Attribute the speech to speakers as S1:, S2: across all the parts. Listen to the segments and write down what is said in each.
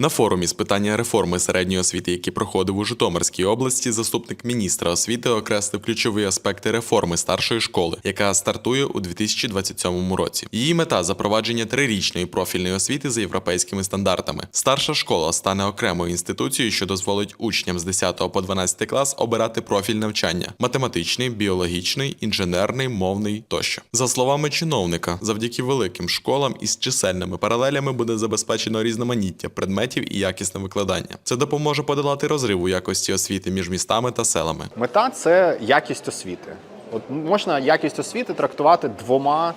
S1: На форумі з питання реформи середньої освіти, який проходив у Житомирській області, заступник міністра освіти окреслив ключові аспекти реформи старшої школи, яка стартує у 2027 році. Її мета запровадження трирічної профільної освіти за європейськими стандартами. Старша школа стане окремою інституцією, що дозволить учням з 10 по 12 клас обирати профіль навчання: математичний, біологічний, інженерний, мовний тощо. За словами чиновника, завдяки великим школам із чисельними паралелями буде забезпечено різноманіття предметів і якісне викладання. Це допоможе подолати розрив у якості освіти між містами та селами.
S2: Мета це якість освіти. От можна якість освіти трактувати двома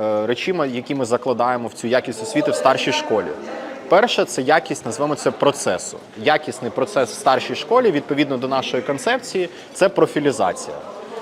S2: е, речима, які ми закладаємо в цю якість освіти в старшій школі. Перше це якість, назвемо це процесу. Якісний процес в старшій школі, відповідно до нашої концепції, це профілізація.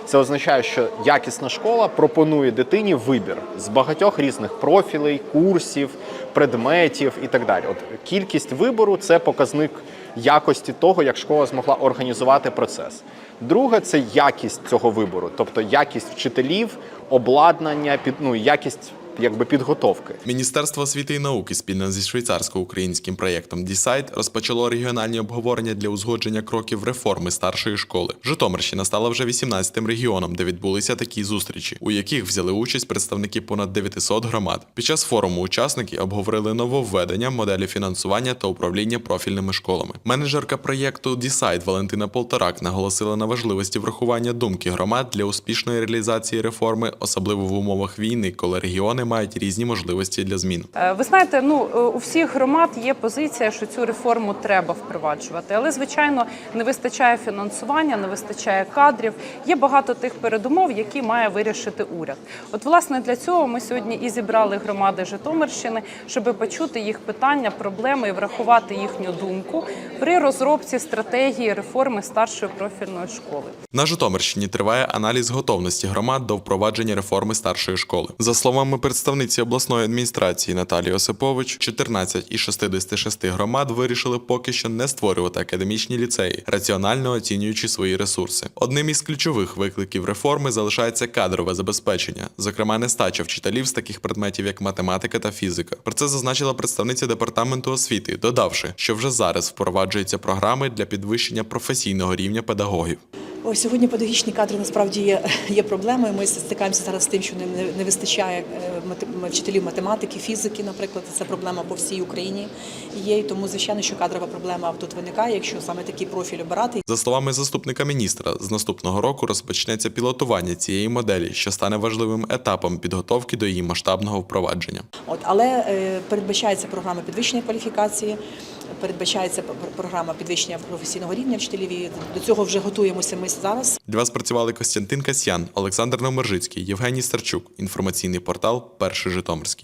S2: Це означає, що якісна школа пропонує дитині вибір з багатьох різних профілей, курсів, предметів і так далі. От кількість вибору це показник якості того, як школа змогла організувати процес. Друге це якість цього вибору, тобто якість вчителів, обладнання, під ну якість якби підготовки.
S1: Міністерство освіти і науки спільно зі швейцарсько-українським проєктом Дісайт розпочало регіональні обговорення для узгодження кроків реформи старшої школи. Житомирщина стала вже 18-тим регіоном, де відбулися такі зустрічі, у яких взяли участь представники понад 900 громад. Під час форуму учасники обговорили нововведення, моделі фінансування та управління профільними школами. Менеджерка проєкту Дісайт Валентина Полторак наголосила на важливості врахування думки громад для успішної реалізації реформи, особливо в умовах війни, коли регіони мають різні можливості для змін.
S3: Е, Ви знаєте, ну е, у всіх громад є позиція, що цю реформу треба впроваджувати, але звичайно не вистачає фінансування, не вистачає кадрів. Є багато тих передумов, які має вирішити уряд. От власне для цього ми сьогодні і зібрали громади Житомирщини, щоб почути їх питання, проблеми і врахувати їхню думку при розробці стратегії реформи старшої профільної школи.
S1: На Житомирщині триває аналіз готовності громад до впровадження реформи старшої школи. За словами представниці обласної адміністрації Наталії Осипович, 14 із 66 громад вирішили поки що не створювати академічні ліцеї, раціонально оцінюючи свої ресурси. Одним із ключових викликів реформи залишається кадрове забезпечення, зокрема нестача вчителів з таких предметів, як математика та фізика. Про це зазначила представниця департаменту освіти, додавши, що вже зараз впроваджуються програми для підвищення професійного рівня педагогів.
S4: Ось сьогодні педагогічні кадри насправді є, є проблемою. Ми стикаємося зараз з тим, що не, не- вистачає е, мати- вчителів математики, фізики, наприклад. Це проблема по всій Україні є. І тому, звичайно, що кадрова проблема тут виникає, якщо саме такий профіль обирати.
S1: За словами заступника міністра, з наступного року розпочнеться пілотування цієї моделі, що стане важливим етапом підготовки до її масштабного впровадження.
S4: От але е, передбачається програма підвищення кваліфікації, передбачається програма підвищення професійного рівня вчителів. І до цього вже готуємося ми зараз.
S1: Для вас працювали Костянтин Касьян, Олександр Номержицький, Євгеній Старчук. Інформаційний портал Перший Житомирський.